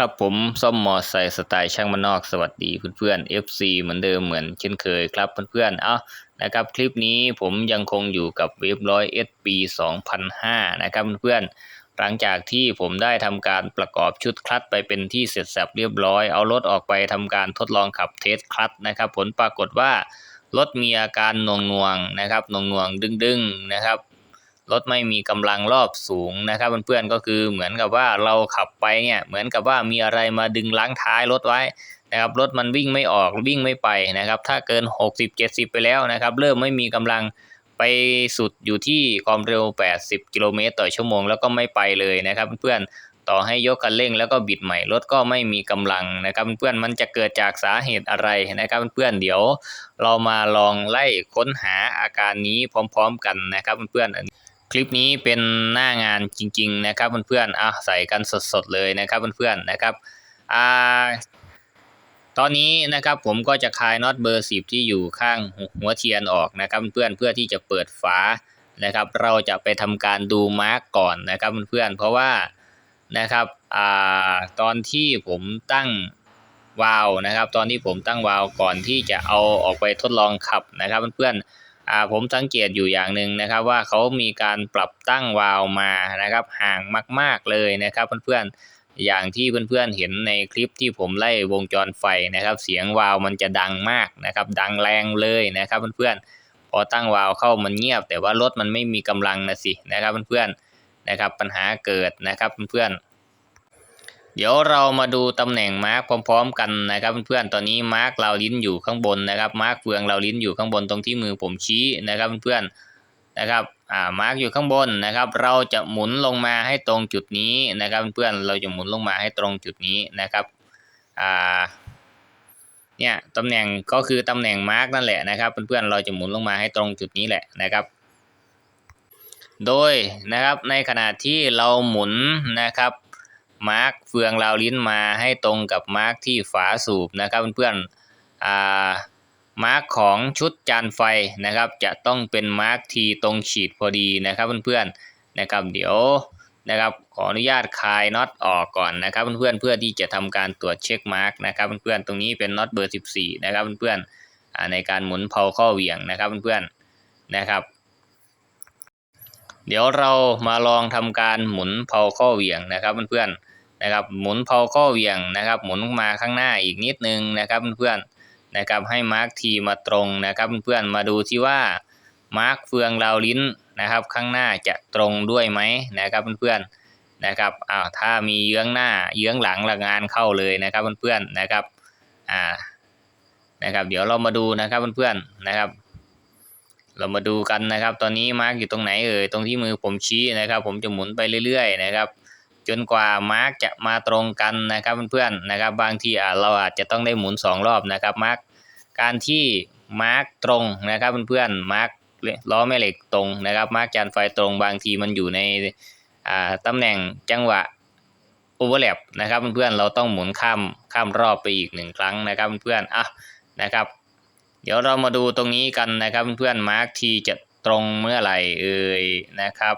ครับผมซ่อมมอไซค์สไตล์ช่างมานนอกสวัสดีเพื่อนๆ FC เหมือนเดิมเหมือนเช่นเคยครับเพื่อนๆ เอานะครับคลิปนี้ผมยังคงอยู่กับเว็บร้อยเอสปี2005นะครับเพื่อนๆ หลังจากที่ผมได้ทำการประกอบชุดคลัตไปเป็นที่เสร็จสับเรียบร้อย เอารถออกไปทำการทดลองขับเทสคลัตนะครับผลปรากฏว่ารถมีอาการนวงนวงๆนะครับนวงนวงๆดึงๆนะครับ รถไม่มีกำลังรอบสูงนะครับเพื่อนๆก็คือเหมือนกับว่าเราขับไปเนี่ยเหมือนกับว่ามีอะไรมาดึงล้างท้ายรถไว้นะครับรถมันวิ่งไม่ออกวิ่งไม่ไปนะครับถ้าเกิน 60 70 ไปแล้วนะครับเริ่มไม่มีกำลังไปสุดอยู่ที่ความเร็ว 80 กิโลเมตรต่อชั่วโมงแล้วก็ไม่ไปเลยนะครับเพื่อนๆต่อให้ยกคันเร่งแล้วก็บิดใหม่รถก็ไม่มีกำลังนะครับเพื่อนๆมันจะเกิดจากสาเหตุอะไรนะครับเพื่อนๆเดี๋ยวเรามาลองไล่ค้นหาอาการนี้พร้อม ๆ กันนะครับเพื่อนๆ คลิปนี้เป็นหน้างานจริง ๆ นะครับเพื่อนๆอะใส่กันสดๆเลยนะครับเพื่อนๆนะครับอ่าตอนนี้นะครับผมก็จะคลายน็อตเบอร์สิบที่อยู่ข้างหัวเทียนออกนะครับเพื่อนๆเพื่อที่จะเปิดฝานะครับ เราจะไปทำการดูมาร์กก่อนนะครับเพื่อนๆเพราะว่านะครับอ่าตอนที่ผมตั้งวาล์วนะครับ ตอนที่ผมตั้งวาล์วก่อนที่จะเอาออกไปทดลองขับนะครับเพื่อนๆ ผมสังเกตอยู่อย่างหนึ่งนะครับว่าเขามีการปรับตั้งวาล์วมานะครับห่างมาก ๆเลยนะครับเพื่อนๆอย่างที่เพื่อนๆเห็นในคลิปที่ผมไล่วงจรไฟนะครับ เสียงวาล์วมันจะดังมากนะครับ ดังแรงเลยนะครับเพื่อนๆพอตั้งวาล์วเข้ามันเงียบ แต่ว่ารถมันไม่มีกำลังนะสินะครับเพื่อนๆนะครับปัญหาเกิดนะครับเพื่อนๆ เดี๋ยวเรามาดูตำแหน่งมาร์กพร้อมๆ กันนะครับเพื่อนๆ ตอนนี้มาร์กเราลิ้นอยู่ข้างบนนะครับ มาร์กเฟืองเราลิ้นอยู่ข้างบนตรงที่มือผมชี้นะครับเพื่อนๆ นะครับ อ่า มาร์กอยู่ข้างบนนะครับ เราจะหมุนลงมาให้ตรงจุดนี้นะครับเพื่อนๆ เราจะหมุนลงมาให้ตรงจุดนี้นะครับ อ่า เนี่ยตำแหน่งก็คือตำแหน่งมาร์กนั่นแหละนะครับเพื่อนๆ เราจะหมุนลงมาให้ตรงจุดนี้แหละนะครับโดยนะครับในขณะที่เราหมุนนะครับ มาร์กเฟืองราวลิ้นมาให้ตรงกับมาร์กที่ฝาสูบนะครับเพื่อนๆอ่ามาร์กของชุดจานไฟนะครับจะต้องเป็นมาร์กทีตรงฉีดพอดีนะครับเพื่อนๆนะครับเดี๋ยวนะครับขออนุญาตคลายน็อตออกก่อนนะครับเพื่อนๆเพื่อที่จะทำการตรวจเช็คมาร์กนะครับเพื่อนๆตรงนี้เป็นน็อตเบอร์ 14 นะครับเพื่อนๆอ่าในการหมุนเพาข้อเหวี่ยงนะครับเพื่อนๆนะครับ เดี๋ยวเรามาลองทำการหมุนเพาข้อเหวี่ยงนะครับเพื่อนๆนะครับหมุนเพาข้อเหวี่ยงนะครับ หมุนมาข้างหน้าอีกนิดนึงนะครับเพื่อนๆนะครับให้มาร์กทีมาตรงนะครับเพื่อนๆมาดูที่ว่ามาร์กเฟืองราวลิ้นนะครับ ข้างหน้าจะตรงด้วยไหมนะครับเพื่อนๆนะครับอ้าวถ้ามีเยื้องหน้าเยื้องหลังละงานเข้าเลยนะครับเพื่อนๆนะครับอ่านะครับ เดี๋ยวเรามาดูนะครับเพื่อนๆนะครับ เรามาดูกันนะครับ ตอนนี้มาร์กอยู่ตรงไหนเอ่ยตรงที่มือผมชี้นะครับ ผมจะหมุนไปเรื่อยๆนะครับ จนกว่ามาร์กจะมาตรงกันนะครับเพื่อนๆนะครับ บางทีอะเราอาจจะต้องได้หมุนสองรอบนะครับมาร์กการที่มาร์กตรงนะครับเพื่อนๆมาร์กล้อแม่เหล็กตรงนะครับ มาร์กจานไฟตรงบางทีมันอยู่ในอ่าตำแหน่งจังหวะโอเวอร์แลปนะครับเพื่อนๆเราต้องหมุนข้ามข้ามรอบไปอีกหนึ่งครั้งนะครับเพื่อนๆอะนะครับ เดี๋ยวเรามาดูตรงนี้กันนะครับเพื่อนๆมาร์กทีจะตรงเมื่อไหร่เอ่ยนะครับ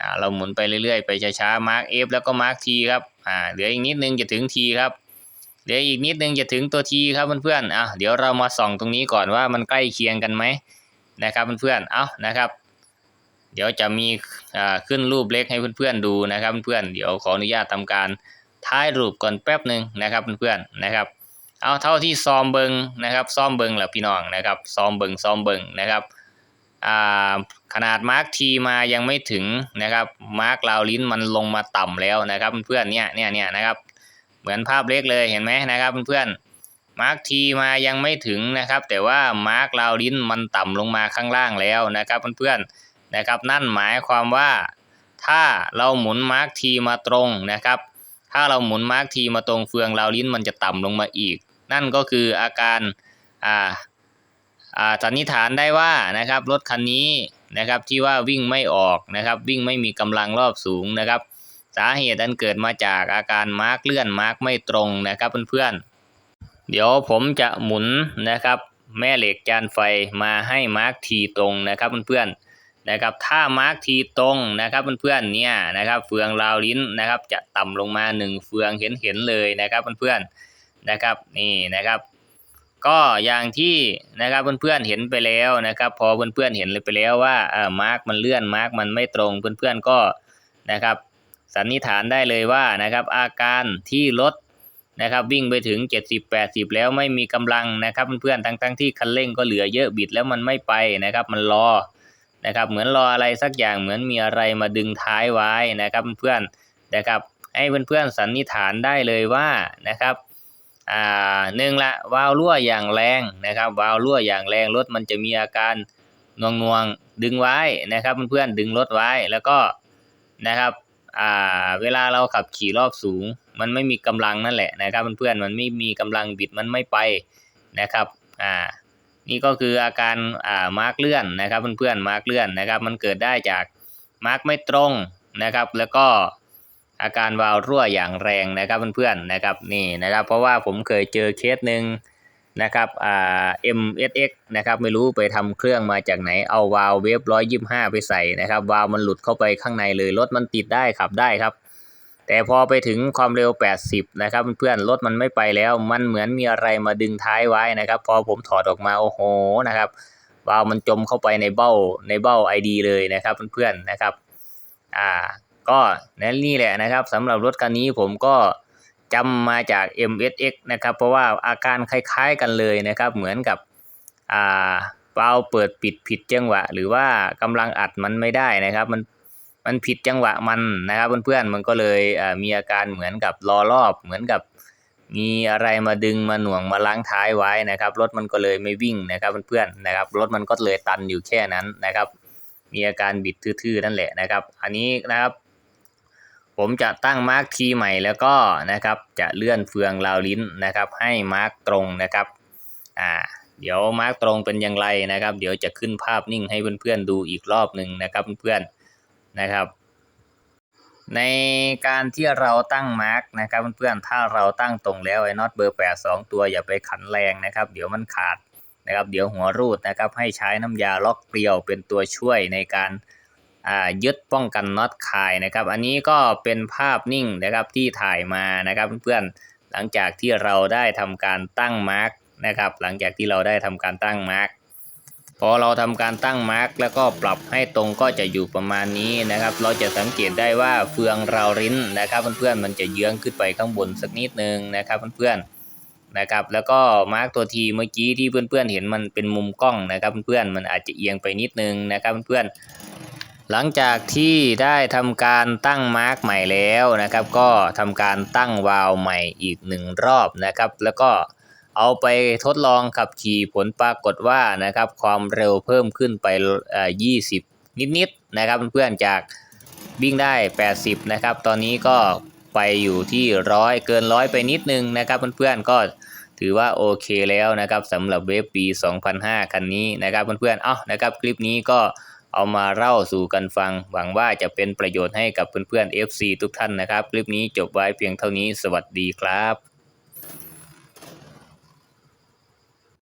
อ่าเราหมุนไปเรื่อยๆ ไปช้าๆมาร์ก F แล้วก็มาร์กทีครับอ่าเหลืออีกนิดนึงจะถึงทีครับเหลืออีกนิดนึงจะถึงตัวทีครับเพื่อนๆอะเดี๋ยวเรามาส่องตรงนี้ก่อนว่ามันใกล้เคียงกันไหมนะครับเพื่อนๆเอานะครับ เดี๋ยวจะมีอ่าขึ้นรูปเล็กให้เพื่อนๆดูนะครับเพื่อนๆเดี๋ยวขออนุญาตทำการท้ายรูปก่อนแป๊บหนึ่งนะครับเพื่อนๆนะครับ เอาเท่าที่ซ้อมเบิงนะครับซ้อมเบิงแหละพี่น้องนะครับซ้อมเบิงซ้อมเบิงนะครับอ่าขนาดมาร์กทีมายังไม่ถึงนะครับมาร์กราวลิ้นมันลงมาต่ำแล้วนะครับเพื่อนเนี่ยเนี่ยเนี่ยนะครับเหมือนภาพเล็กเลยเห็นไหมนะครับเพื่อนๆมาร์กทีมายังไม่ถึงนะครับ แต่ว่ามาร์กราวลิ้นมันต่ำลงมาข้างล่างแล้วนะครับเพื่อนๆนะครับนั่นหมายความว่าถ้าเราหมุนมาร์กทีมาตรงนะครับ ถ้าเราหมุนมาร์กทีมาตรงเฟืองราวลิ้นมันจะต่ำลงมาอีก นั่นก็คืออาการอ่าอ่าสันนิษฐานได้ว่านะครับรถคันนี้นะครับที่ว่าวิ่งไม่ออกนะครับ วิ่งไม่มีกำลังรอบสูงนะครับ สาเหตุอันเกิดมาจากอาการมาร์กเลื่อนมาร์กไม่ตรงนะครับเพื่อนๆเดี๋ยวผมจะหมุนนะครับ แม่เหล็กจานไฟมาให้มาร์กทีตรงนะครับเพื่อนๆนะครับถ้ามาร์กทีตรงนะครับเพื่อนๆเนี่ยนะครับเฟืองราวลิ้นนะครับจะต่ำลงมาหนึ่งเฟืองเห็นเห็นๆเลยนะครับเพื่อนๆ นะครับนี่นะครับ ก็อย่างที่นะครับเพื่อนๆเห็นไปแล้วนะครับ พอเพื่อนๆเห็นเลยไปแล้วว่าเออมาร์กมันเลื่อนมาร์กมันไม่ตรงเพื่อนๆก็นะครับ สันนิษฐานได้เลยว่านะครับ อาการที่รถนะครับวิ่งไปถึง 70-80 แล้วไม่มีกำลังนะครับเพื่อนๆทั้งๆที่คันเร่งก็เหลือเยอะบิดแล้วมันไม่ไปนะครับ มันรอนะครับ เหมือนรออะไรสักอย่างเหมือนมีอะไรมาดึงท้ายไว้นะครับเพื่อนๆนะครับ ให้เพื่อนๆสันนิษฐานได้เลยว่านะครับ อ่าหนึ่งละวาล์วรั่วอย่างแรงนะครับ วาล์วรั่วอย่างแรงรถมันจะมีอาการงวงงวงๆดึงไว้นะครับเพื่อนๆดึงรถไว้แล้วก็นะครับอ่าเวลาเราขับขี่รอบสูง มันไม่มีกำลังนั่นแหละนะครับเพื่อนๆมันไม่มีกำลังบิดมันไม่ไปนะครับอ่านี่ก็คืออาการอ่ามาร์กเลื่อนนะครับเพื่อนๆมาร์กเลื่อนนะครับ มันเกิดได้จากมาร์กไม่ตรงนะครับ แล้วก็ อาการวาล์วรั่วอย่างแรงนะครับเพื่อนๆนะครับนี่นะครับ เพราะว่าผมเคยเจอเคสหนึ่งนะครับอ่า MSX นะครับไม่รู้ไปทำเครื่องมาจากไหนเอาวาล์วเวฟร้อยยี่ห้าไปใส่นะครับวาล์วมันหลุดเข้าไปข้างในเลยรถมันติดได้ขับได้ครับ แต่พอไปถึงความเร็ว 80 นะครับเพื่อนๆรถมันไม่ไปแล้วมันเหมือนมีอะไรมาดึงท้ายไว้นะครับ พอผมถอดออกมาโอ้โหนะครับวาล์วมันจมเข้าไปในเบ้าในเบ้า ID เลยนะครับเพื่อนๆนะครับอ่า ก็นั่นนี่แหละนะครับสำหรับรถคันนี้ผมก็จำมาจาก MSX นะครับ เพราะว่าอาการคล้ายๆกันเลยนะครับ เหมือนกับอ่าวาล์วเปิดปิดผิดจังหวะ หรือว่ากำลังอัดมันไม่ได้นะครับ มันมันผิดจังหวะมันนะครับเพื่อนๆมันก็เลยมีอาการเหมือนกับล้อรอบเหมือนกับมีอะไรมาดึงมาหน่วงมาล้างท้ายไว้นะครับ รถมันก็เลยไม่วิ่งนะครับเพื่อนๆนะครับ รถมันก็เลยตันอยู่แค่นั้นนะครับ มีอาการบิดทื่อๆนั่นแหละนะครับ อันนี้นะครับ ผมจะตั้งมาร์กทีใหม่แล้วก็นะครับจะเลื่อนเฟืองราวลิ้นนะครับ ให้มาร์กตรงนะครับอ่าเดี๋ยวมาร์กตรงเป็นอย่างไรนะครับ เดี๋ยวจะขึ้นภาพนิ่งให้เพื่อนๆดูอีกรอบหนึ่งนะครับเพื่อนๆนะครับ ในการที่เราตั้งมาร์กนะครับเพื่อนๆถ้าเราตั้งตรงแล้วไอ้น็อตเบอร์แปดสองตัวอย่าไปขันแรงนะครับ เดี๋ยวมันขาดนะครับ เดี๋ยวหัวรูดนะครับ ให้ใช้น้ำยาล็อกเกลียวเป็นตัวช่วยในการ ยึดป้องกันน็อตคายนะครับ อันนี้ก็เป็นภาพนิ่งนะครับที่ถ่ายมานะครับเพื่อนๆหลังจากที่เราได้ทำการตั้งมาร์กนะครับ หลังจากที่เราได้ทำการตั้งมาร์กพอเราทำการตั้งมาร์กแล้วก็ปรับให้ตรงก็จะอยู่ประมาณนี้นะครับ เราจะสังเกตได้ว่าเฟืองเราวริ้นนะครับเพื่อนๆมันจะเยื้องขึ้นไปข้างบนสักนิดนึงนะครับเพื่อนๆนะครับ แล้วก็มาร์กตัวทีเมื่อกี้ที่เพื่อนๆเห็นมันเป็นมุมกล้องนะครับเพื่อนๆมันอาจจะเอียงไปนิดนึงนะครับเพื่อนๆ หลังจากที่ได้ทำการตั้งมาร์กใหม่แล้วนะครับ ก็ทำการตั้งวาล์วใหม่อีกหนึ่งรอบนะครับ แล้วก็เอาไปทดลองขับขี่ผลปรากฏว่านะครับ ความเร็วเพิ่มขึ้นไป 20 นิดๆนะครับเพื่อนๆจากวิ่งได้ 80 นะครับ ตอนนี้ก็ไปอยู่ที่ร้อยเกินร้อยไปนิดนึงนะครับเพื่อนๆก็ถือว่าโอเคแล้วนะครับสำหรับเวฟปี 2005 คันนี้นะครับเพื่อนๆ เอ้านะครับคลิปนี้ก็ เอามาเล่าสู่กันฟัง หวังว่าจะเป็นประโยชน์ให้กับเพื่อนๆ FC ทุกท่านนะครับ คลิปนี้จบไว้เพียงเท่านี้สวัสดีครับ